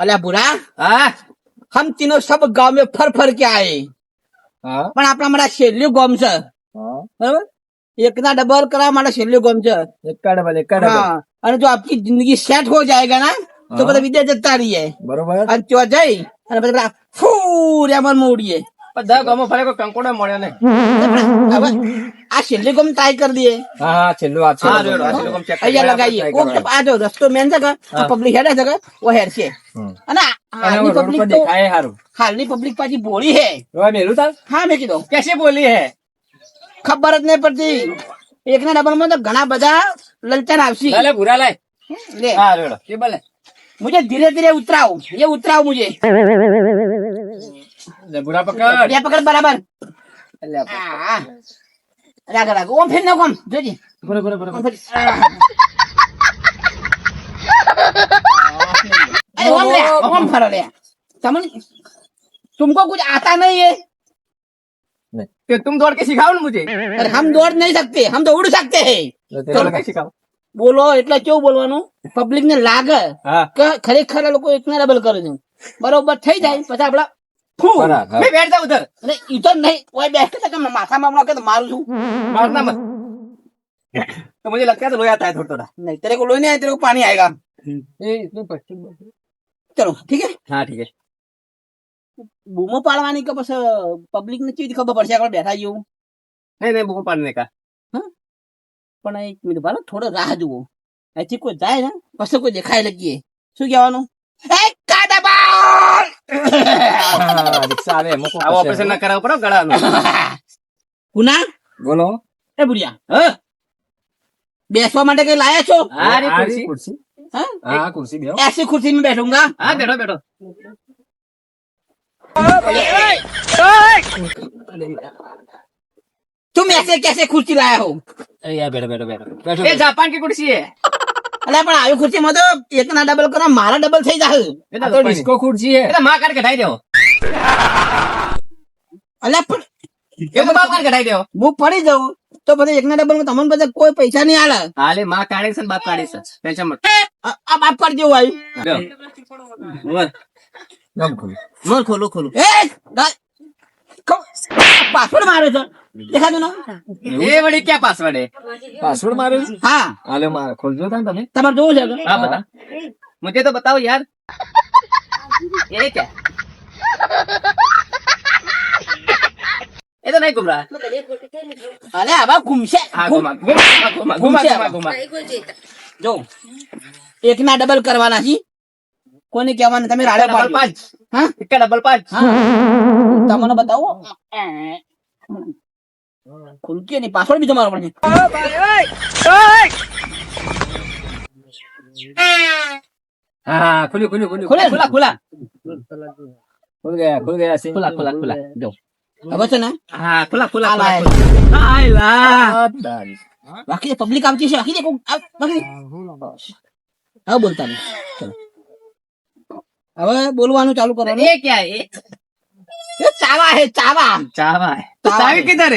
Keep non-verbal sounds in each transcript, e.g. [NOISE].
અલ્યા बुरा હા हम तीनों सब गांव में फर फर के आए હા પણ આપણા મારા છેલ્લું ગામ છે હા બરાબર એકના ડબલ કરવા માટે છેલ્લું ગામ છે એકા ડબલ એકા ડબલ हाँ અને જો आपकी जिंदगी सेट हो जाएगा ना तो हाँ। બધા વિદેશ જતા રહીએ બરોબર અને ત્યાં જઈ અને પછી પેલા ફૂ રેમન માં ઉડીએ બધા ગામો ફરે કોઈ કંકોડો મળ્યો નહીં. આ છેલ્લી ગમ ટ્રાય કરી દઈએ. હા છેલ્લું આ અહીંયા લગાવીએ કોક આ જો રસ્તો મેન છે કે પબ્લિક હેડે છે કે ઓ હેડ છે અને હાલની પબ્લિક તો હાલની પબ્લિક પાછી બોલી હે રોય મેલું તાર? હા મેં કીધું. કેસે બોલી હે? ખબર જ નહીં પડતી. એકના ડબલમાં તો ઘણા બધા લલચન આવશી. લે ભૂરા લાય. લે. હા રેડો કે ભલે મુજે ધીરે ધીરે ઉતરાવ. એ ઉતરાવ મુજે. લે ભૂરા પકડ ये पकड़ बराबर અલ્યા, हाँ। राग राग ओम फिर ना ओम जोजी ભૂરો ભૂરો ભૂરો ओम फिर अरे ओम ले ओम फरो ले समझ तुमको कुछ आता नहीं है કે तुम दौड़ के सिखाओ ना मुझे अरे हम दौड़ नहीं सकते हम तो उड़ सकते हैं ચલો કે સિખાઓ બોલો એટલે કેવું બોલવાનું પબ્લિક ને લાગે હા કે ખરેખર આ લોકો એકને ડબલ કરે છે બરોબર થઈ જાય પછી આપડા ફૂ બરાબર મેં બેઠ જા ઉધર અને ઈ તો નહીં ઓય બેસતે તો કે માથામાં હમણાં કે તો મારું છું मारना मत तो मुझे लगता है तो रोया आता है थोड़ा थोड़ा नहीं तेरे को लोई नहीं आए तेरे को पानी आएगा ये इसमें पश्चिम चलो ठीक है हाँ ठीक है બૂમો પાડવાની કે પછી પબ્લિક ને ચીજ ખબર પડશે આપણે બેઠા જેવું नहीं नहीं बुको पाड़ने का પણ એક મિનિટ ભાલો થોડો રાહ જુઓ અહીંથી કોઈ જાય ને પછી કોઈ દેખાય લગીએ શું કહેવાનું એ કાદાબાલ! हाँ, रिक्शा आवे मुको अब ऑपरेशन ना कराओ पड़ो गड़ा नो કુના बोलो એ બુડિયા હ બેસવા માટે કઈ લાયા છો हाँ रे कुर्सी कुर्सी हाँ? हाँ कुर्सी भी हो ऐसी कुर्सी में बैठूंगा हाँ बैठो बैठो तुम ऐसे कैसे कुर्सी लाया हो अरे यार बैठो बैठो बैठो बैठो ये जापान की कुर्सी है અલ્યા પણ આવી ખુરશી માં તો એક ના ડબલ કરો મારા ડબલ થઈ જાય ડિસ્કો ખુરશી એટલે માં કાઢ કઢાઈ દેવો. અલ્યા પણ એક માં પછી એકના ડબલમાં તમને કોઈ પૈસા નહીં આલે. હાલે માં કાઢે બાપ કાઢે આ બાપ પર જેવું આવ્યું ખોલું. પાસપોર્ટ માર્યો છે. ये वाली क्या पासवर्ड है? पासवर्ड मारे हाँ। मार, खोल जो था तभी तुम जो जाओ हाँ बता। मुझे तो बताओ यार। [LAUGHS] ये क्या? तो नहीं घूम रहा। अरे अब घूमसे हाँ, जो। एक ना डबल करवाना जी। कोने क्या मानता मेरा आड़े डबल पाँच हाँ? इक्का डबल पाँच हाँ। तो मैंने बताओ। हाँ। ખુલકી ની પાછળ બીજો મારો પણ હા હવે બોલતા હવે બોલવાનું ચાલુ કરો ચાવા ચાવા ચાવા ચાવી કિધર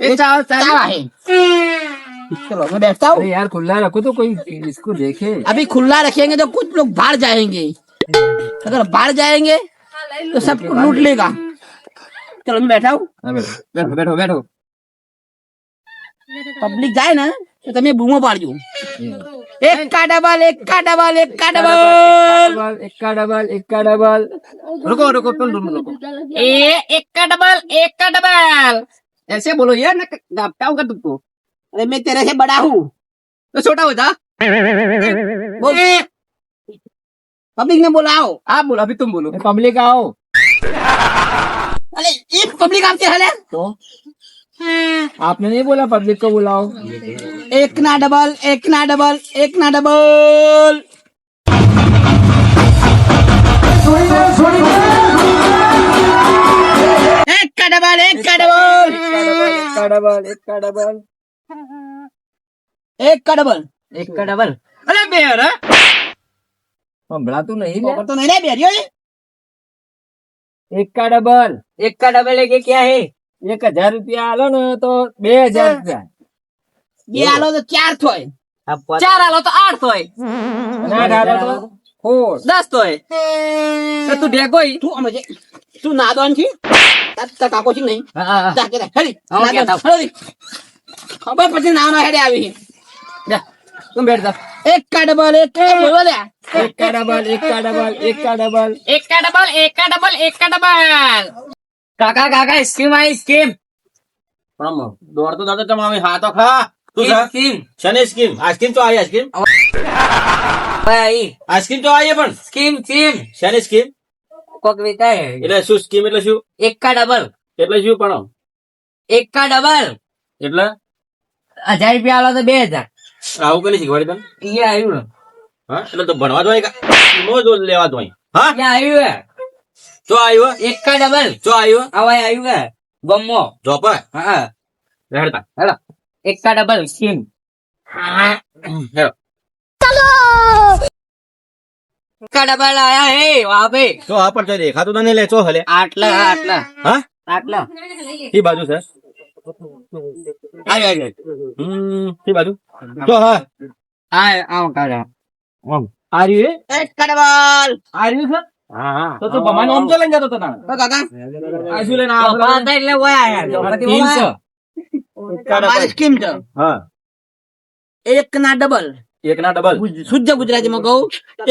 है। किधर है हाँ? ये चावा चावा चावी है चलो मैं बैठता हूँ अरे यार खुला रखो तो कोई इसको देखे अभी खुला रखेंगे तो कुछ लोग बाहर जाएंगे अगर बाहर जाएंगे तो सब लूट लेगा चलो मैं बैठा हूँ हाँ बैठो बैठो बैठो बैठो પબ્લિક જાય ને તો તમે બૂમો પાડજો એક કા ડબલ એક કા ડબલ એક કા ડબલ डबल एक का डबल एक का डबल रुको रुको तुम तुम रुको ए एक एक ऐसे बोलो यार ना क्या होगा तुमको। अरे मैं तेरे से बड़ा हूँ। तो छोटा हो जा। बोल। [LAUGHS] पब्लिक ने बुलाओ आप बोलो अभी तुम बोलो। पब्लिक आओ अरे ये पब्लिक आपके हाल है? तो? आपने नहीं बोला पब्लिक को बुलाओ। एक ना डबल एक ना डबल एक ना डबल। एक का એકા ડબલ એકા ડબલ એકા ડબલ એકા ડબલ એકા ડબલ એકા ડબલ અલે બે અરે સંભળાતું નહીં ખબર તો નહીં બેર્યો એકા ડબલ એકા ડબલ એ ક્યાં હે એક હજાર રૂપિયા આલો ને તો બે હજાર રૂપિયા બે આલો તો ચાર થોય ચાર આલો તો આઠ થોય આઠ આલો તો દસ થોય તું ઢેગોઈ તું અમે તું નાદોન છી તાર તાર કાકો છે કે નહીં હા, હા, હા. જા કે જા, હેડી હા, નાદવાન. કહેતા. હેડી. ખબર પછી નાનો હેડે આવી જા, તું બેઠ જા. એક કા ડબલ એક કા બોલો લ્યા. એકા ડબલ એકા ડબલ એકા ડબલ એકા ડબલ એકા ડબલ એકા ડબલ કાકા કાકા સ્કીમ આવી સ્કીમ પણ દોડતો દોડતો તમે હવે હા તો ખા તું સ્કીમ ખા. સ્કીમ શેની સ્કીમ આઈસ્ક્રીમ તો આવી આઈસ્ક્રીમ ભાઈ આઈસ્ક્રીમ તો આવી પણ સ્કીમ સ્કીમ શેની સ્કીમ કોક વિકાય એટલે શું સ્કીમ એટલે શું? એકા ડબલ એટલે શું પણ એકા ડબલ એટલે? હજાર રૂપિયા આલો તો બે હજાર. આવું કઈ શીખવાડી તને? ઈ આવ્યું ને. હા એટલે તો ભણવા જોઈએ નો જો જ લેવા જોઈએ હા? ઈ આવ્યું હે. ચો આવ્યો? એકા ડબલ ચો આવ્યો? આવા આવ્યું હે. ગમો જોપા હા? રહેડતા હેલો. એકા ડબલ સ્કીમ હેડો એકા ડબલ આયા હે વાબે તો આ પર દેખાતું તને લે ચો હલે. આટલા આટલા. હા? આટલા. એ બાજુ છે. આય આય હમ એ બાજુ. તો હા. આય આવ કાડા ઓમ. આર યુ એ? એક આર યુ સર તો તો લઈને જતો. તો કાકા. લઈને એટલે ઓય સ્કીમ છે. હા. એક ના ડબલ. એક ના ડબલ શુદ્ધ ગુજરાતીમાં કહું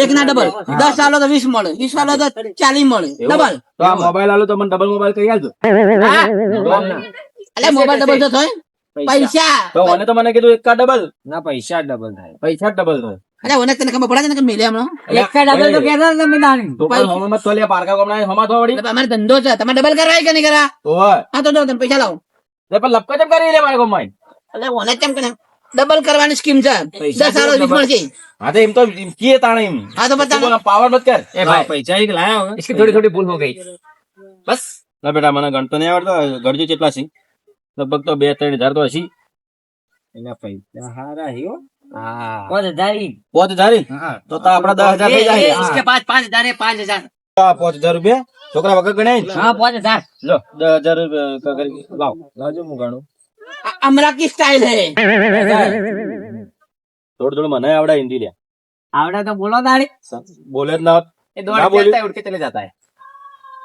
એક ના ડબલ દસ આલો તો વીસ મળે વીસ આલો તો ચાલીસ મળે ડબલ તો આ મોબાઈલ આલો તો મને ડબલ મોબાઈલ કહી આલજો અલે મોબાઈલ ડબલ તો થાય? પૈસા. તો મને તો મને કીધું એક કા ડબલ ના પૈસા ડબલ થાય. પૈસા ડબલ થાય. અરે ઓને તને ખબર પડે ને કે મિલે હમણાં? એકા ડબલ તો કહેતા તમે તાણી. તો પણ હમણાં મત તોલે પારકા ગમણા હમા તો વળી એટલે ધંધો છે. તમે ડબલ કરાય કે નહીં કરા હા તો તમે પૈસા લાવો. તે પણ લપકો ચમ કરી લે મારે ગમાઈ ઓને કેમ કે ડબલ કરવાની સ્કીમ છે પૈસા દસ આલો વીસ મળશે હા તો એમ તો એમ કીએ તાણે એમ હા તો બતા પાવર મત કર એ ભાઈ પૈસા એક લાયા હવે. इसकी थोड़ी थोड़ी भूल हो गई બસ ના બેટા મને ગણતો નહીં આવડતો ગણજો કેટલા છે લગભગ તો બે ત્રણ હજાર તો હશી એના પૈસા હારા હી હો. હા पाँच हजार ही પોચ હજાર ઈ? હા. તો તો આપડા દસ હજાર થઈ ये- જાય ये इसके पास पाँच हजार है पाँच हजार આ પાંચ હજાર રૂપિયા છોકરા વગર ગણાય ને? हाँ पाँच हजार લો દસ હજાર રૂપિયા કરી લાવ લાવજો હું ગણું. અમરા કી સ્ટાઇલ હે થોડું થોડું મને આવડે હિન્દી લે आवड़ा तो बोलो दाड़ी બોલે જ ના હોત. ये ना बोली। जाता है उड़ के चले जाता है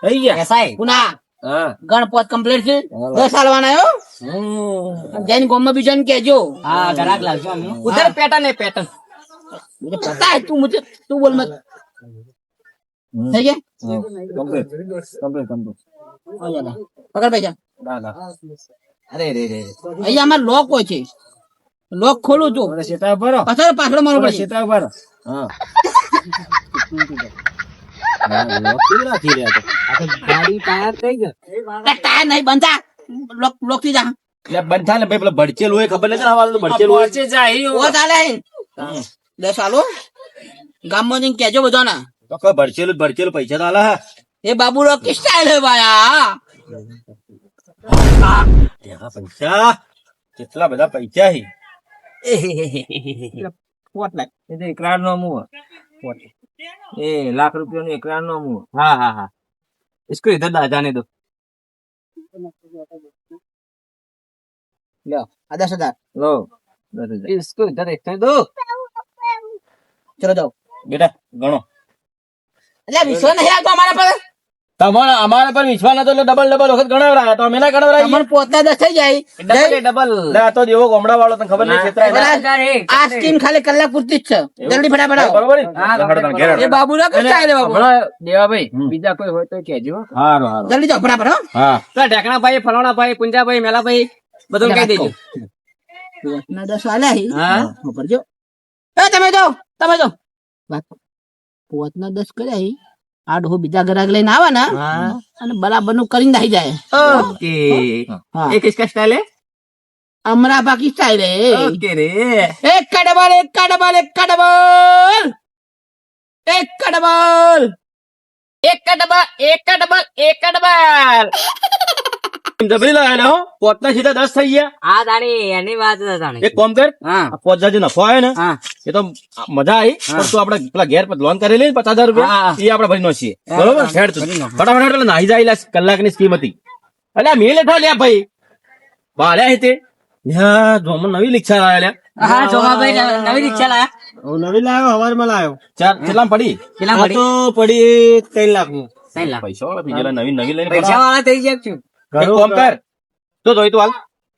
થઈ ગયા ऐसा है પુના હા ગણ પોત કમ્પ્લીટ છે દસ આલવાના હો જૈન ગોમ બીજો ને કેજો हाँ ग्राहक लाल उधर पैटर्न है पैटर्न मुझे पता है तू मुझे तू बोल मत થઈ ગયા કમ્પ્લીટ કમ્પ્લીટ કમ્પ્લીટ હો જા, જા. પકડ પૈસા ના ના અરે રે રે અહીંયા અમારે લોક હોય છે. લોક ખોલું છું શેતા ભરો. પાછળ પાછળ મારવું મને પડશે શેતા ભરો. હા. ગાડી ટાયર થઈ ગયો તે ટાયર નહીં બનતા લોક લોકથી જા. એટલે બંધ થાય ને ભાઈ પેલા ભડકેલું હોય ખબર નથી હવાલું તો ભડકેલું હોય? પહોંચી જાય ઓ ચાલે. દસ આલો ગામમાં જઈને કેજો બધાના. તો કોઈ ભડકેલું જ ભડકેલું પૈસા તો એ બાબુ લોક કી સ્ટાઇલ હે ભાયા તેવા પૈસા કેટલા બધા પૈસા હી પોટ લાખ એ તો એકરાર નો મું પોટ એ લાખ રૂપિયા નું એકરાર નો મું हाँ हाँ हाँ इसको इधर ला जाने दो લ્યો આ દસ હજાર લો દસ હજાર. इसको इधर देखने दो ચલો જાઓ બેટા ગણો એટલે વિશ્વાસ નહીં આવતો અમારા પર તમારે અમારે પણ વિશ્વાસ નતો એટલે ડબલ ડબલ વખત ગણાવરાયા. તો અમે ના ગણાવરાયા અમને પોતા દસાઈ જાય. ડબલ ડબલ ના તો દેવો ગોમડા વાળો તને ખબર નહીં ક્ષેત્રાય આ સ્કીમ ખાલી કલાક પૂરતી જ છે. જલ્દી ફટાફટ બરોબર એ બાબુ ના કરતા આલે બાબુ? દેવાભાઈ બીજા કોઈ હોય તો કહેજો. હારો હારો. જલ્દી જાઓ ફટાફટ હા. તો ઢેકણા ભાઈ ફલાણા ભાઈ પુંજા ભાઈ મેલા ભાઈ બધું કહી દેજો. ના દસ આલે હા. ખબર જો. એ તમે જાઓ તમે જાઓ પોતના દસ કર્યા આ ડોહો બીજા ગ્રાહક લઈને આવે ને અને બરાબરનું કરીને નાઈ જાય. ઓકે. એક ઇસકા સ્ટાઇલ હે? અમરા બાકી સ્ટાઇલ હે. ઓકે રે. એક કડબલ એક કડબલ એક કડબલ એક કડબલ એક કડબલ એક કડબલ એક કડબલ ડબલી લાવે હો. પોતના સીધા દસ થઈ ગયા. આ તાણી એની વાત તાણી. એક કોમ કર. હા. પોત જાજુ નફો આવે ને એ તો મજા આવી પણ તું આપડે પેલા ઘેર પર લોન કરેલી પચાસ હજાર રૂપિયા એ આપડે ભરી નો છીએ બરોબર? હેડ તું. ફટાફટ એટલે નાહી જાય કલાકની સ્કીમ હતી. એટલે મેલ થો લ્યા ભાઈ. વાળ્યા હિતે ધોમન નવી રિક્ષા લાવ્યા હા જોમાભાઈ નવી રિક્ષા લાવ્યા નવી લાવ્યો હવારમાં લાવ્યો ચાર કેટલા પડી? કેટલા પડી તો પડી? ત્રણ લાખનું ત્રણ લાખ. પૈસા વાળા નવી નવી લઈને પૈસા વાળા થઈ જાય કામ કર. તો જોઈ તું હાલ.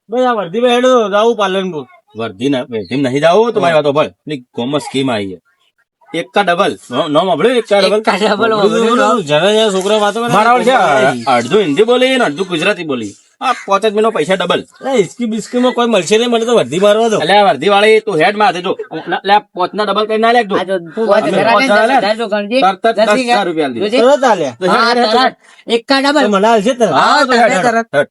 ભાઈ આ વર્ધી ભાઈ હેડો જાવું પાલનપુર વર્ધી ના વર્ધી નહીં જાવ તમારી વાતો ભળ. પેલી કોમર્સ સ્કીમ આવી છે. એક કા ડબલ નો મળ્યો એક કા ડબલ એક ડબલ જરા જરા છોકરા વાતો કરે. મારા છે. અડધું હિન્દી બોલી ને અડધું ગુજરાતી બોલી. આ પાંચ જ મહિનો પૈસા ડબલ એ ઇસ્કી બિસ્કી માં કોઈ મળશે નહીં મને તો વર્ધી મારવા દો. એટલે વર્ધી વાળી તું હેડમાં જો. એટલે પોચ ના ડબલ કરી ના લે આ જો પાંચ અમે હજાર પાંચ ને હજાર દસ હજાર જો ગણજે. તરત જ દસ દસ હજાર રૂપિયા. એક ડબલ મને હાલશે તરત.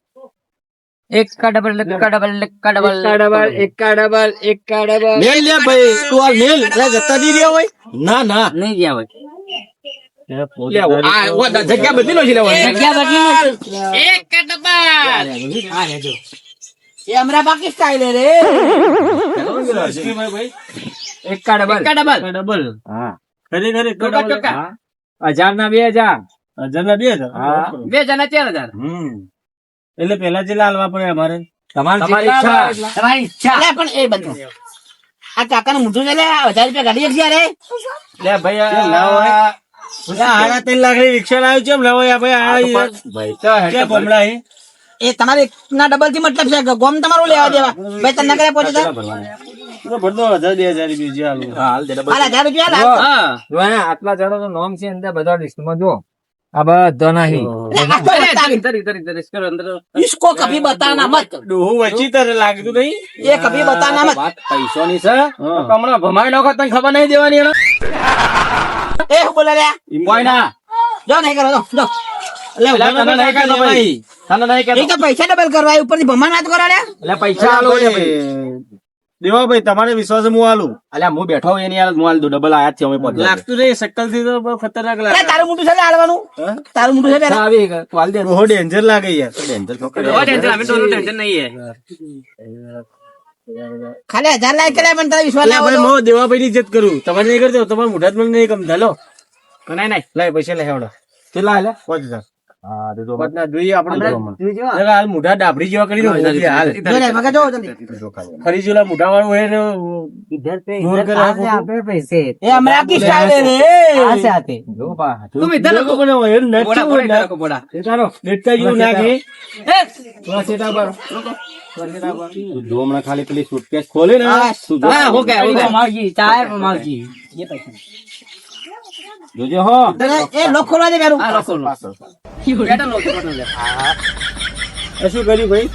એક કા ડબલ એક કા ડબલ એક કા ડબલ એક કા ડબલ એક કા ડબલ લે ભાઈ. તું આ મેલ. જતા નહીં રહ્યા હોય? ના ના. નહીં ગયા હોય. લે, જગ્યા બદલી લો છે જગ્યા બદલી એક કા ડબલ હા લેજો એ હમણાં બાકી સ્ટાઇલ રે. એક કા ડબલ કા ડબલ ડબલ હા. ખરી ખરી ચોક્કા, ચોક્કા. હજાર ના બે હજાર. હજાર ના બે હજાર. બે હજાર ના ચાર હજાર. હમ. એટલે પેલા જે લાલવા પડે અમારે. તમારી ઈચ્છા. તમારી ઈચ્છા. પણ એ બધું. આ કાકાનું મોઢું છે હજાર રૂપિયા ગાડી એક રે લે ભાઈ રિક્ષા લાવ્યું છે એ તમારે ડબલથી મતલબ છે ગોમ લેવા દેવા. ભાઈ તને કરે તો? ભરદો આટલા જણો નું નામ છે અંદર બધા લિસ્ટમાં જો. આ બધો નહીં. કભી બતાના મત. ડોહો વચી લાગતું નહીં? કભી બતાના મત. પૈસો ની છે. હમણાં ભમાઈ નાખો તને ખબર નહીં દેવાની એના. ए હું બોલે રે? કોઈ ના. જો નહીં કરો જો એટલે તને નહીં કહેતો ભાઈ. તને નહીં એ કહેતો તો પૈસા ડબલ કરવા એ ઉપરથી ભમા ના કરો રે એટલે પૈસા આલો દેવા ભાઈ તમારે વિશ્વાસ હું હાલું અલ્યા હું બેઠો હોય એની હાલ હું હાલ દઉં. ડબલ આયા જ છે અમે પહોંચ્યા લાગતું નહીં સકલથી તો ખતરનાક લાગે. તારું મોટું છે લે તારું મોટું છે આવી. તું દે. બહુ ડેન્જર લાગે યાર. ડેન્જર છોકરો. ડેન્જર અમે તો ડેન્જર નહીં હે. ખાલી હજાર લાઈક કર્યા પણ તારા વિશ્વાસ લાવો ભાઈ મો દેવા ભાઈ ની ઇજ્જત કરું. તમારે નહીં કરતો તમારા મોઢા જ મને નહીં ગમતા. લો. કનાય નહીં. લાય પૈસા લઈ આવડો કેટલા લે પાંચ હજાર. હા તો તો બટના જોઈએ આપણે. જોજો હાલ મોઢા ડાબરી જેવા કરી દો હાલ. મગજ જો જલ્દી ખરી જોલા મોઢા વાળું હે ને ઇધર પે ઇધર આપે પૈસે એ હમરા કી સ્ટાઈલ રે આ સાથે જો બા તું ઇધર લોકો કોને હોય ને બોડા બોડા લોકો બોડા. એ તારો ડેટકા જીવ નાખે. એ થોડા સેટા પર. જો હમણાં ખાલી પેલી સુટકેસ ખોલે ને. હા હો ગયા હો ગયા. માવજી ચાય માવજી એ પૈસા. જોજે હો. એ લોક ખોલવા દે પેલું હા, લખો, લખો. બેઠો લો, બેઠો લો. એ શું કર્યું ભાઈ?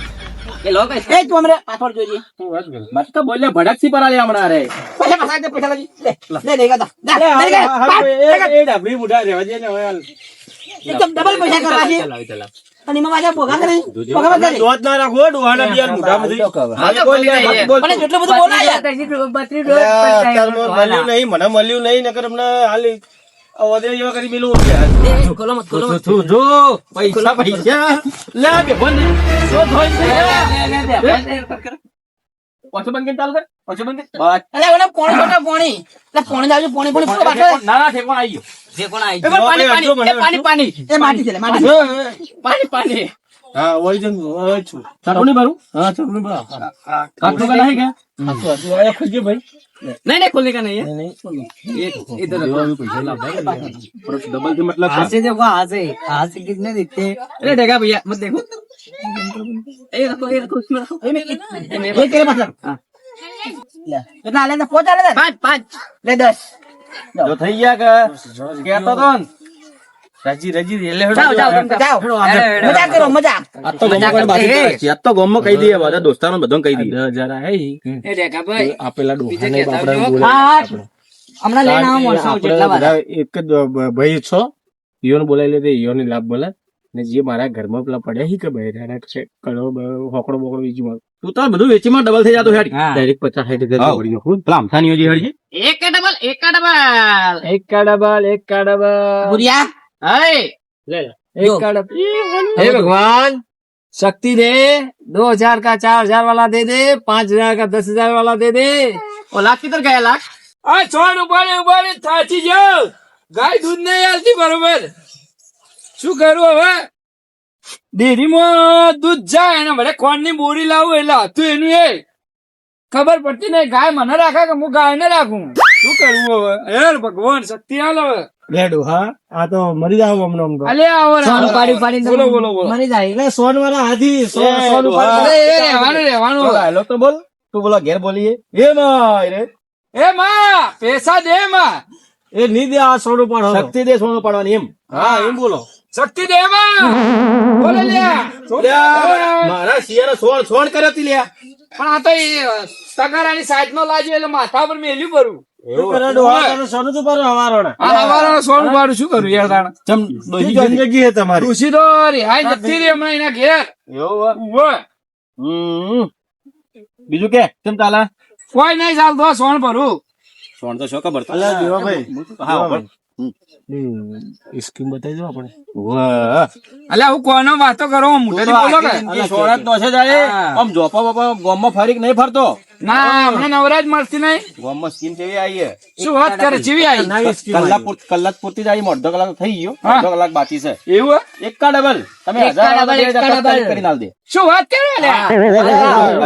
એ લો એ તું અમરે પાછળ જોજે હું વાત કર? મત તો બોલે ભડકથી પર આલે હમણા રે પૈસા પાછા દે પૈસા લાગી લે લે લે ગાતા લે લે એ- એ ડાબરી મોઢા રહેવા દે ને હાલ. એકદમ ડબલ પૈસા કરવા છે. અને એમાં પાછા ભોગા કરે. ભોગા કરે. દોત ના રાખો ડોહાના બી યાર મોઢામાંથી. બોલી. બોલ. પણ જેટલું બધું બોલાય. યાર અરે, અત્યારમાં મળ્યું નહીં મને મળ્યું નહીં નકર હમણાં હાલ આ વધે જેવા કરી મેલું એ, ખોલો મત ખોલો મત તું જો પૈસા પૈસા લે બે બંધ શું થાય છે પાછો બંધ કરી ચાલુ કર પાછો બંધ કર બસ અલે ઓલા પોણી ખોટા પોણી એટલે પોણી જાવજો પોણી પોણી પૂરો પાછો ના ના ઠેકોણ આવી ગયો જે કોણ આવી ગયું? પાણી, પાણી, એ પાણી, પાણી. એ માટી છે લે માટી. પાણી, પાણી. હા વળી જન હવે છું ચાટુ નહીં ભરું હા ચાલો બા કાટલું કે નહીં કે હાથું હાથું આયા ખોલજે ભાઈ નહીં, નહીં, ખોલને કા નહીં, હે? નહીં એ- ઇધર રખો. ડબલ થી મતલબ હાથ से देखो हाथ से हाथ से कितने दिखते हैं अरे देखा भैया मत देखो ए रखो ए रखो इसमें रखो એ મેં- એ કરે પાછળ હા. લે એટલે હાલે ને પોચ હાલે ને पाँच पाँच લે દસ જો થઈ ગયા કે કહેતો તો ને રજી રજી એક જ ભાઈ છો. ઈયોને બોલાવી લેતે ઈયોને લાભ બોલે. ને જે મારા ઘરમાં પેલા પડ્યા હી કે બહેરાના છે કળો હોકડો બોકડો બીજું માં તું તો બધું વેચીમાં ડબલ થઈ જતો હેડ. ડાયરેક્ટ પચાસ સાઈઠ હજાર જોડી નાખું પેલા આમથાનીઓ જે હેડ એક ડબલ એક ડબલ એક ડબલ એક ડબલ ભુરિયા. हाय एक का डबल हे भगवान शक्ति दे दो हजार का चार हजार वाला दे दे पाँच हजार का दस हजार वाला दे दे वो लाख किधर गया लाख આ છોડ ઉપાડે ઉપાડે થાચી જાવ ગાય દૂધ નહીં આલતી બરોબર શું કરું હવે ડેરીમાં દૂધ જાય અને મને કોણની બોરી લાવું એટલે હતું એનું એ ખબર પડતી નહીં ગાય મને રાખે કે હું ગાય ને રાખું શું કરવું હવે યાર ભગવાન શક્તિ આલો હવે લેડો હા? આ તો મરી જાવ હમણાં તો. અલે આવો સોન પાડી પાડી બોલો બોલો મરી જાય. એટલે સોન વાળા હાથી સોન એ, સોનું પાડી- અરે, એ રહેવાનું રહેવાનું. ડાયલોગ તો બોલ. તું બોલો ઘેર બોલીએ. એ માય રે. એ માં પૈસા દે માં. એ ની દે આ સોનું પાડો શક્તિ દે સોનું પાડવાની એમ? હા એમ બોલો. શક્તિ દે માં. બોલે લ્યા. લ્યા, મારા શિયાળે સોળ સોળ કર્યો તી લ્યા. પણ આ તો તગારાની સાઈડ નો લાગ્યો એટલે માથા પર મેલ્યું કરું સોનું સોનું બીજું કે? કેમ ચાલે? કોઈ નહીં ચાલતો સોન ભરું. સોણ તો શું ખબર? સ્કીમ બતાવી દો આપણે? અલ્યા હું કોનો વાતો કરો? મોટેથી બોલો કે? સોળ જ દોસે જાય. આમ જોપા બોપા ગામમાં ફરીક નહીં ફરતો. ના હમણાં નવરાજ મળતી નહીં. ગામમાં સ્કીમ કેવી આવી શું વાત કરે ચીવી આવી? નવી સ્કીમ કલાક કલાક પૂરતી જ આવી અડધો કલાક થઈ ગયો. અડધો કલાક બાકી છે. એવું? એકા ડબલ. તમે હજાર ડબલ, એકા ડબલ. કરીને આલ દે. શું વાત કરે અલ્યા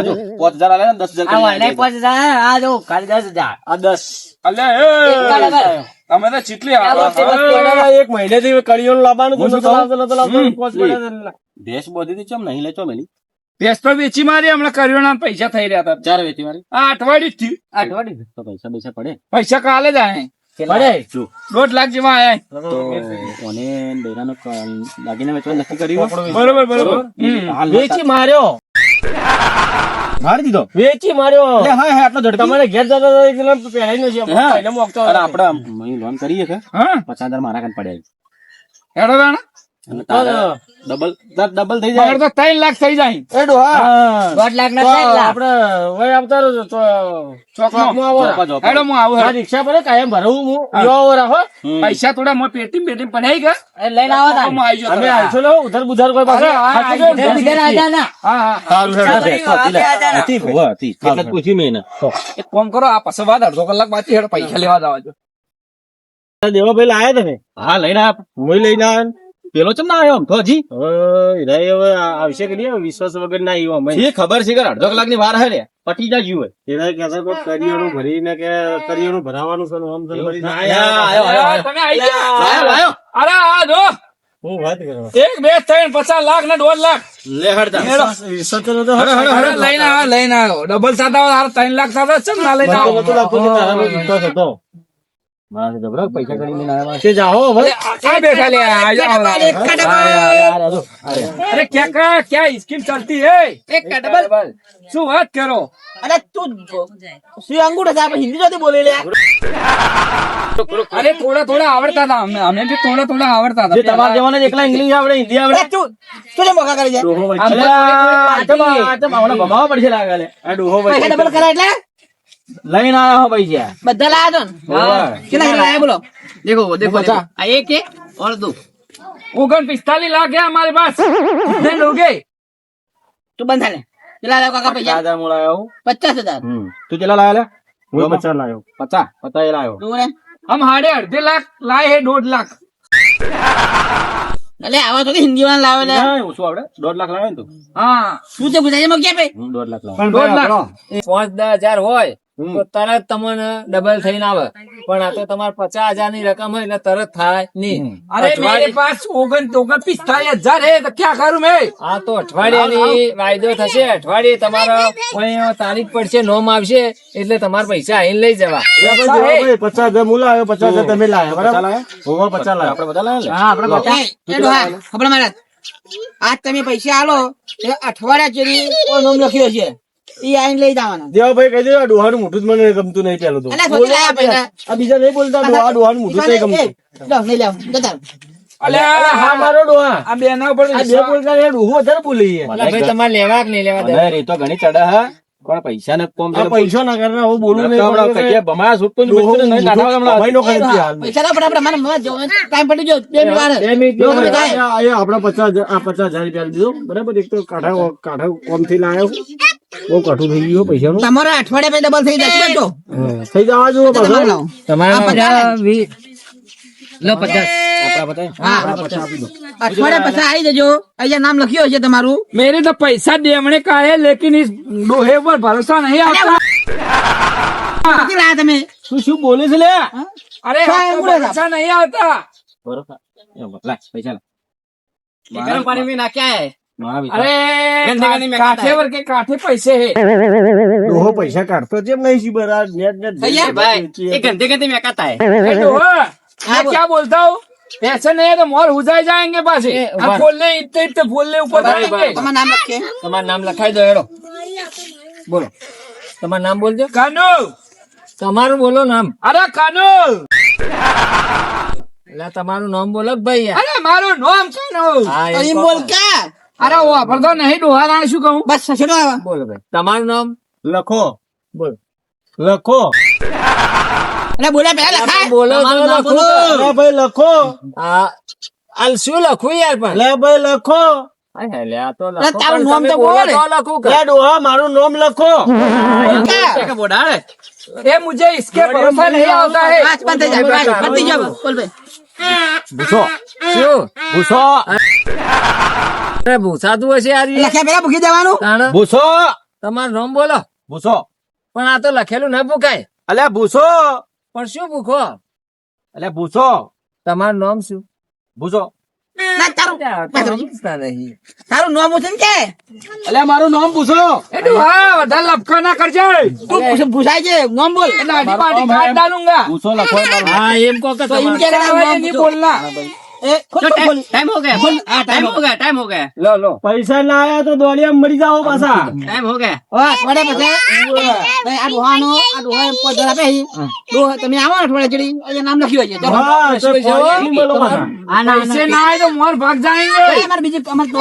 હજુ પાંચ આલે ને દસ હજાર કરીને આ જો ખાલી હજાર. આ એ તમે તો ચીટલી એક મહિનેથી કળીઓનું લાવવાનું. ભેંસ બોધી ચમ નહીં લે ચો મેલી? ભેંસ તો વેચી મારી હમણાં કરિયોના પૈસા થઈ રહ્યા હતા. ચાર વેચી મારી? આ અઠવાડિયું થયું. તો પૈસા પૈસા પડે. પૈસા કાલે જ આયા. પડે. દોઢ લાખ જેવા આયા. તો ઓને દાગીના વેચવા નક્કી કર્યું? બરોબર બરોબર. વેચી માર્યો. મારી દીધો? વેચી માર્યો. હા હા આટલો ઝડપી? તમારે ઘેર જતો પહેરાઈ નથી હા. પહેલા મોકતો અરે આપણે લોન કરીએ કે? હા. પચાસ હજાર મારા કાન પડ્યા હેડો. અને ડબલ ડબલ થઈ જાય. તો ત્રણ લાખ થઈ જાય. એ ડોહા દોઢ લાખ. તો આપણે વય આવતા રહો તો ચોકમાં આવો જોપા, જોપા. હેડો હું આવું આ રિક્ષા પર કાયમ ભરવું હું. યો આવો રાખો પૈસા થોડા મોં પેટી પેટી પડાઈ ગયા. લઈને આવો તા હું આવી ગયો અમે તરત. લો ઉધર બુધર કોઈ પાસે અરે, હા, હાચું હા, કહ્યું? બીજા રાજા ના. હા હા. સારું, હેડો. હતી લે. હતી, હોવે, હતી. એટલે જ પૂછ્યું મેં એક કામ કરો આ પાસે વાત અડધો કલાક બાકી હેડો પૈસા લેવા જવા જો દેવાભાઈ લાયા તમે? હા લઈને આપ. હું લઈને આવ્યો પેલો ચમ ના આવ્યો આમ તો હજી? હવે હવે આ- આવશે કે નહીં? વિશ્વાસ વગર ના આવ્યો અમે. એ ખબર છે કે અડધો કલાકની વાર હે લે પટી જાય જીવ હિરાઈ કહેતા કોઈ કરિયોનું ભરીને કે કરિયોનું ભરાવાનું છે આમ ને ભરી આયો, આયો, આયો. તમે આવી ગયા? લાયો, લાયો. અરે આ જો. હું વાત કરવા એક બે ત્રણ પચાસ લાખ ને દોઢ લાખ. લે હડતા. તો લઈને આવો લઈને આવો. ડબલ ત્રણ લાખ સાતા ચમ ના લઈને આવો. નતો લાગતું કે તારામાં વિશ્વાસ હતો મારાથી ગભરાવ, પૈસા ગણીને ના આવ્યા. તે જાઓ હવે આ બેઠા લે આ જો આવો, આવો. અરે ક્યાં ક્યાં ક્યાં સ્કીમ ચાલતી હે એક ડબલ શું વાત કરો અરે તું શું અંગૂઠો છે હિન્દી જોતી બોલી લે અરે થોડા થોડા આવડતા હતા બી થોડા થોડા આવડતા હતા તમારા જેવાને એકલા ઇંગ્લિશ આવડે હિન્દી આવડે તું તું મોકા કરી જાય આમ તો અલ્યા, આ તો આ તો પડશે લાગે આ ડોહો ડબલ કરાય એટલે લઈને આયા ભાઈ જ્યાં. બધા લાયા તો ને? કેટલા બોલો? દેખો દેખો આ એક ઓર દો ઓગણ પિસ્તાલીસ લાખ ગયા અમારી પાસે. નહીં લોગે. તું બંધ થાલે કેટલા લાયો કાકા પૈસા. દાદા હું લાયો પચાસ હજાર. તું કેટલા લાયા લે? હું પચાસ લાયો. પચાસ? પચાસ લાયો. તું ને હમ હાડે અડધે લાખ લાય હે દોઢ લાખ. અલે આવા તો હિન્દી માં લાવે લાખ હા. શું છે ગુજરાતી લાખ દોઢ લાખ. પાંચ દસ હજાર હોય તો તરત તમને ડબલ થઈને આવે. પણ આ તો તમારે પચાસ હજારની રકમ હોય એટલે તરત થાય નહીં. અરે મારી પાસ ઓગણ ઓગણ પિસ્તાલીસ હજાર હે તો ક્યાં કરું મેં? આ તો અઠવાડિયાની વાયદો થશે. અઠવાડિયે તમારો કોઈ તારીખ પડશે નોમ આવશે એટલે તમારે પૈસા અહીં લઈ જવા. પચાસ હજાર હું. લાવ્યો પચાસ હજાર તમે લાવ્યા બરાબર? હું પચાસ લાવ્યા આપણે બધા લાયા હા આપડે બધા. ડોહા મારા? આજ તમે પૈસા આલો અઠવાડિયા જેવી નોમ લખ્યો છે આઈને લઈ જવાના. દેવાભાઈ કહી દે આ ડોહાનું મોઢું જ મને ગમતું નહીં પેલું તો. પૈસા આ બીજા નહીં બોલતા ડોહા ડોહાનું મોઢું નહીં ગમતું. લો નહીં લેવું જતા રહો. હા મારો ડોહા. આ બે ના ઉપર આ બે બોલતા ને ડોહું વધારે બોલી ભાઈ તમારે લેવા કે નહીં લેવા મને રીતો ઘણી ચડે હે. પણ પૈસા ને કોમ પૈસા ના હું બોલું નહીં હમણાં કહીએ, નહીં. કાઢવા છે. પૈસા મને જો ટાઈમ પડી ગયો બે મિનિટ બે મિનિટ. જો આ- આ આપણા પચાસ હજાર આ પચાસ હજાર રૂપિયા લીધો બરાબર? એક તો કાઢા કાઢા કોમથી લાયો. નામ લખ્યું હશે તમારું. મેરે તો પૈસા દેમણે કાયે લેકિન ઇસ પર ભરોસા નહીં આવતા. તમે? શું શું બોલે છે લે? અરે પૈસા નહીં આવતા. પૈસા નાખ્યા में ना क्या है મારા વિચાર. અરે ગંદે ગંદે મેં કાઠે ખાતા વર કે કાઠે પૈસે હે ડોહો પૈસા કાઢતો જેમ નહીં છી બરા નેટ નેટ ये भाई ये गंदे गंदे में खाता है ए डोहा, मैं क्या बोलता हूँ पैसे नहीं है तो मोर हुजाई जाएंगे पासे अब बोलने इतने इतने बोलने ऊपर आएंगे તમારું નામ લખીએ તમારું નામ લખાઈ દો હેડો બોલો તમારું નામ બોલજો કાનુ તમારું બોલો નામ અરે કાનુ એટલે તમારું નામ બોલો કે ભાઈ અરે મારું નામ કાનુ અહીં બોલ ક્યાં અરે ઓ ભરતો નહીં ડોહારાણ શું કહું બસ છેડો આવ્યા બોલો ભાઈ તમારું નામ લખો બોલો લખો એટલે બોલે પેલા લખાય બોલો તો લખો અરે ભાઈ લખો આ હાલ શું લખું યાર પણ લે ભાઈ લખો અરે લે આ તો અરે લખો તારું પણ નામ તમે તો બોલો બોલ. તો લખું કે લે ડોહા મારું નામ લખો ક્યાં? क्या बोला है ये मुझे इसके भरोसा नहीं होता है પાંચ પાંચ થઈ જાય પાંચ પતી જાવ બોલ ભાઈ ભૂસો શું ભૂસો અરે ભૂસાતું હશે યાર. પેલા ભૂકી દેવાનું? ભૂસો. તમારું નામ બોલો. ભૂસો. પણ આ તો લખેલું ન ભૂકાય. અલ્યા ભૂસો. પણ શું ભૂખો? અલ્યા ભૂસો. તમારું નામ શું? ભૂસો. ના તારું. નામ છે કે? અલ્યા મારું નામ પૂછો એટલું હા વધારે લપકા ના કરજે. તું પૂછાય છે? નામ બોલ. એટલે આડી પાડી કાઢ ડાલુંગા ભૂસો લખો હા એમ કહો કે. બોલના. टाइम हो गया हाँ टाइम हो गया टाइम हो गया લો લો પૈસા ના આયા તો દોડિયા મરી જાઓ પાછા टाइम हो गया હવે અઠવાડિયા પછી ભાઈ આ ડોહાનો આ ડોહા એમ પોત જરા આપે છે. ડોહા તમે આવો ને અઠવાડિયા ચડી એટલે નામ લખ્યું હોય છે ચલો. હા તો પૈસા કોઈ નહીં બોલો પાછા આ ના, ऐसे ના ना आए तो मोर भाग जाएंगे એ અમારે બીજી અમારે તો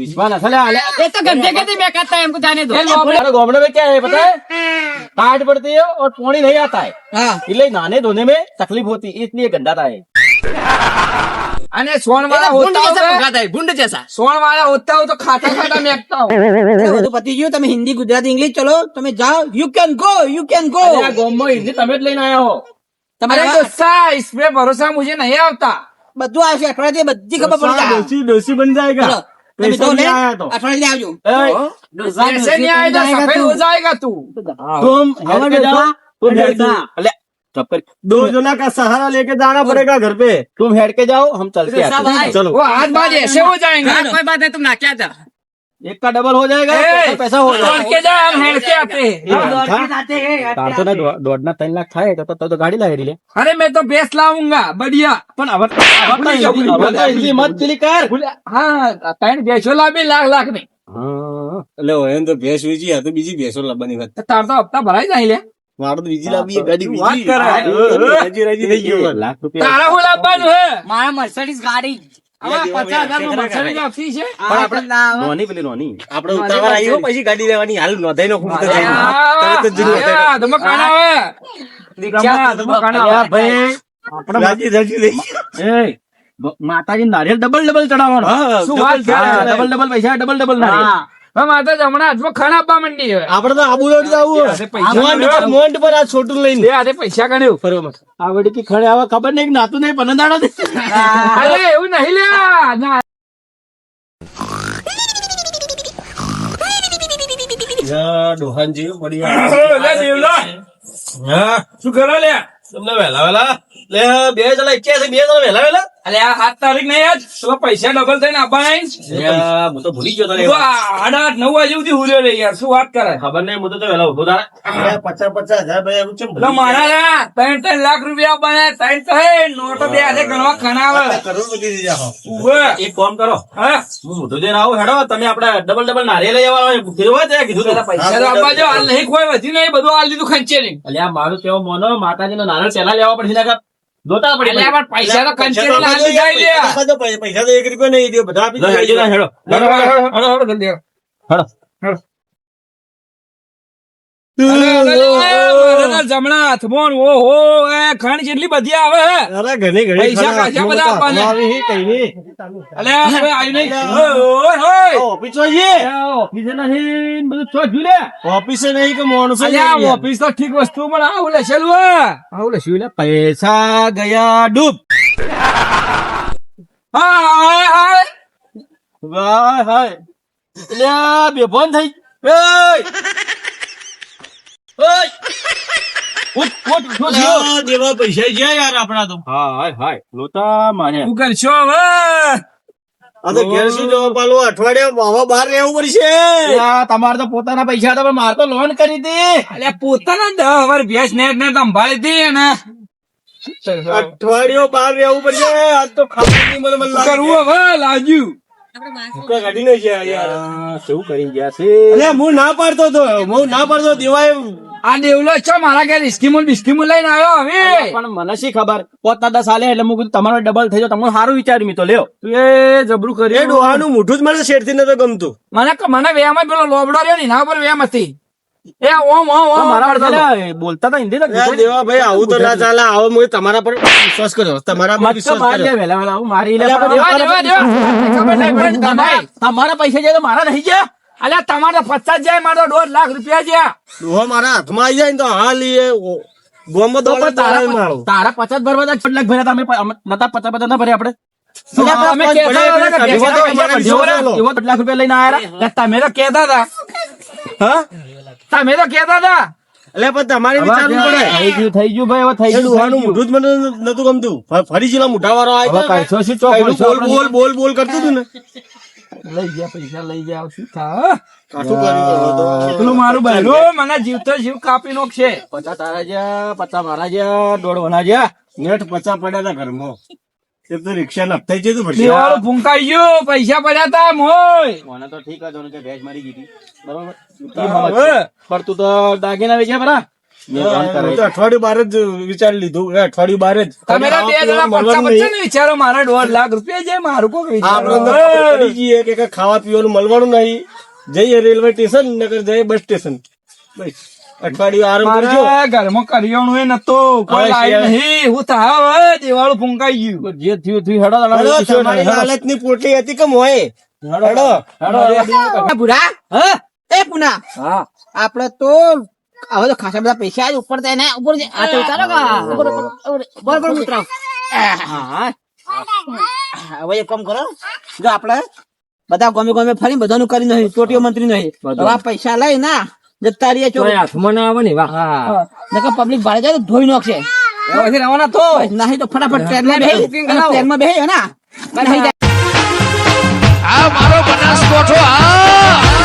વિશ્વાસ નથી લ્યા, અલ્યા ये तो गंदे गंदे में खाता है हमको जाने दो ये लो, हमारे गाँव में क्या है पता है काट पड़ती है और पानी नहीं आता है હા इसलिए नहाने धोने में तकलीफ होती है इसलिए गंदाता है અને સોન હોતા ભૂંડ જૈસા? સોન વાળા હોતા હો તો ખાતા ખાતા મેકતા હો તો પતિ ગયું. તમે હિન્દી ગુજરાતી ઇંગ્લિશ ચલો. તમે જાઓ. You can go you can go ગોમો હિન્દી તમે જ લઈને આવ્યા હો. તમારે ગુસ્સા ઇસ ભરોસા મુજે નહીં આવતા. બધું આવશે. અઠવાડિયે બધી ખબર પડી. જાય દોશી દોશી બન જાયગા. અઠવાડિયે આવજો. તું ऐसे नहीं आए तो सफेद हो जाएगा तू तुम हेड के जाओ तुम हेड के अल्या चुप कर दो जना का सहारा लेके जाना पड़ेगा घर पे तुम हेड के जाओ हम चलते आते हैं चलो वो हाथ बाज ऐसे हो जाएंगे हाँ, कोई बात नहीं तुम ना क्या जा एक का डबल हो जाएगा ए, पैसा पैसा हो दौड़ जाएगा के जाए हम हेड के आते हैं તાર તો ને દો- દોઢના ત્રણ લાખ થાય તો તો- તો ગાડી લાવી લે अरे मैं तो बेस लाऊंगा बढ़िया પણ હવે હવે તો હિન્દી- હવે તો હિન્દી મત પેલી કર हाँ ત્રણ બેસો લાવી લાખ લાખ નહીં હા એટલે એમ તો ભેંસ વેચી આ તો બીજી ભેંસો લાવવાની વાત તો તાર તો હપ્તા ભરાઈ જાય લે મારું બીજી લાવી ગાડી બીજી રાજી રાજી થઈ ગયો. લાખ રૂપિયા. તારા હું લાવવાનું હે? મારા મર્સિડીઝ ગાડી. માતાજી નારિયેલ ડબલ ડબલ ચડાવવાનો. ડબલ ડબલ પૈસા ડબલ ડબલ નારિયેલ માતા હમણાં ખાણ આપવા માંડી હવે. આપણે તો આબુ રોડ જવું મોંડ પર આ છોટું લઈને. લે આજે પૈસા ગણ્યું. ફરવા માટે. ખડે આવા ખબર નહીં નાતું નહીં પણ દાડો અરે એવું નહીં ડોહાનજી. લે દેવલા. હા, શું કરો લે? તમને વહેલા વહેલા? લે બે જણા ઈચ્છ્યા છે બે જણા વહેલા વહેલા? અલે આ સાત તારીખ નહીં આજ તો પૈસા ડબલ થઈને આપવાના હું તો ભૂલી ગયો તને. આડા આઠ નવ વાગે સુધી હુર્યો રે યાર શું વાત કરે? ખબર નહીં હું તો વહેલા ઊભો તારે. પચાસ પચાસ હજાર ભાઈ એવું ચેમ મારા ના ત્રણ ત્રણ લાખ રૂપિયા બને ત્રણ તો હે નોટો બે હાથે ગણવા ખણાવે જાઓ. ઊભો. એક ફોન કરો. હા. હું મોટો જઈને આવું હેડો તમે આપણે ડબલ ડબલ નારે લઈ આવવા કીધું હોય કીધું પૈસા તો આપવા જો હાલ નહીં કોઈ વધી નહીં બધું હાલ લીધું ખંચે નહીં. અલ્યા મારું કેવો મોનો માતાજીનો નારળ પહેલા લેવા પડશે નકર જોતા પડી અલ્યા પણ પૈસા તો પૈસા એક રૂપિયા નહીં દે બધા આપી દે. હેડો હેડો, હેડો, હેડો, હેડો, જમણા હાથમાં ઓહો એ ખણ જેટલી બધી આવે અરે ઘણી ઘણી પૈસા હાથમાં બધા આપવાના. આવી હી કઈ નહીં. અલે હવે આવી નહીં ઓય. આ ઓફિસો છે ઓફિસે નહીં બધું ચો જુલે ઓફિસે નહીં કે માણસો અલ્યા. ઓફિસ તો ઠીક વસ્તુ પણ આવું લખેલું હે આવું લે શું લે પૈસા ગયા ડૂબ હા હાય, હાય. હાય હાય એટલે બેભાન થઈ ઓય! ઓય! ઉઠ, ઉઠ, શું થયું? દેવા પૈસા જ્યાં યાર આપણા તો હા હાય હાય લોતા મારે શું કરશો હવે આ તો ઘેર શું જવા પાલો અઠવાડિયા માવા બહાર રહેવું પડશે. તમારે તો પોતાના પૈસા હતા મારે તો લોન કરી હતી અલ્યા પોતાના દસ હજાર ભેંસ ને ને સંભાળી હતી અને અઠવાડિયો બહાર રહેવું પડશે આજ તો ખાવું નહીં મને મને શું લાગે કરવું હવે? લાગ્યું. કાઢી નાખ્યા યાર આ, શું કરી ગયા છે? અરે હું ના પાડતો તો હું ના પાડતો દેવાય આ દેવલો છો મારા ઘેર બિસ્કીમો લઈને આવ્યો હવે. પણ મને શી ખબર? પોતના દસ આલે એટલે હું તમારો ડબલ થઈ જાવ તમને સારું વિચાર્યું મેં તો લ્યો. તું એ જબરું એ કર્યું ડોહાનું મોઢું જ મને શેરથી નતો ગમતું. મને મને વેમ પેલો લોબડો રહ્યો ને એના ઉપર વેમ હતી. એ ઓમ ઓમ ઓમ મારા. બોલતા હતા હિન્દી અરે દેવા ભાઈ આવું તો ના ચાલે આવો મુ તમારા પર વિશ્વાસ કર્યો. તમારા પર વિશ્વાસ કર્યો. લે વહેલા વહેલા આવું મારી લે. તમારા પૈસા જાય તો મારા નહીં ગયા અલ્યા તમારા પચાસ જાય મારો દોઢ લાખ રૂપિયા જ્યાં. ડોહો મારા હાથમાં આવી જાય ને તો હા લઈએ. ગોમો તો તારા મારો. તારા પચાસ ભરવા હતા લાખ ભર્યા અમે નતા પચાસ પચાસ ના ભર્યા આપણે. અમે કહેતા હતા તમે તો કહેતા હતા. હા? તમે તો કેતા હતા. એટલે પણ તમારે વિચારવું પડે. થઈ ગયું થઈ ગયું ભાઈ હવે થઈ ગયું ડોહાનું મોઢું જ મને નતું ગમતું. ફરી જેલા મોઢા વાળો આવ્યો શું બોલ બોલ બોલ બોલ કરતું હતું ને. લઈ ગયા પૈસા લઈ ગયા શું થા? તો. પેલું મારું બહેનું મને જીવતો જીવ કાપી નાખશે. પચાસ તારા જ્યાં પચાસ મારા જ્યાં દોઢ વના જ્યાં. નેટ પચા પડ્યા હતા ઘરમાં. એ તો રિક્ષા નફતાઈ જતું પડશે દેવાળું ફૂંકાઈ ગયો પૈસા પડ્યા તા મોય. મને તો ઠીક હતો કે ભેજ મારી ગઈ હતી. બરોબર? પણ તું તો દાગીના વેચ્યા અઠવાડિયું બાર જ વિચારી લીધું. અઠવાડિયું બાર જ. તમે બે જણા પચાસ પચાસ વિચારો મારા દોઢ લાખ રૂપિયા છે મારું કોક વિચારો. કે ખાવા પીવાનું મળવાનું નહીં. જઈએ રેલવે સ્ટેશન નગર જઈએ બસ સ્ટેશન. બસ. અઠવાડિયું આરામ કરજો. ઘરમાં કરિયાણું એ નતો કોઈ હવે નહીં. હું થાવ દેવાળું ફૂંકાઈ ગયું. જે થયું થયું હેડો તારા તમારી હાલતની પોટલી હતી કેમ હોય હેડો એ ભૂરા હા? એ પુના હા. આપડે તો હવે તો ખાસા બધા પૈસા આજ ઉપર થાય ને. ઉપર આ તો ઉતારો કા ઉપર, ઉપર, ઉપર. બરોબર મિત્રો. હવે એક કામ કરો. જો આપડે બધા ગમે ગમે ફરી બધાનું કરી નહીં ચોટીઓ મંત્રી નહીં હવે આ પૈસા લઈ ના જતા રહીએ છો હાથમાં ના આવે ને વાહ. નકર પબ્લિક ભાડે જાય તો ધોઈ નાખશે. પછી રવાના તો નહીં તો ફટાફટ ટ્રેનમાં બેહી. ટ્રેનમાં બેહી હે ના. આ મારો બનાસકોઠો આ!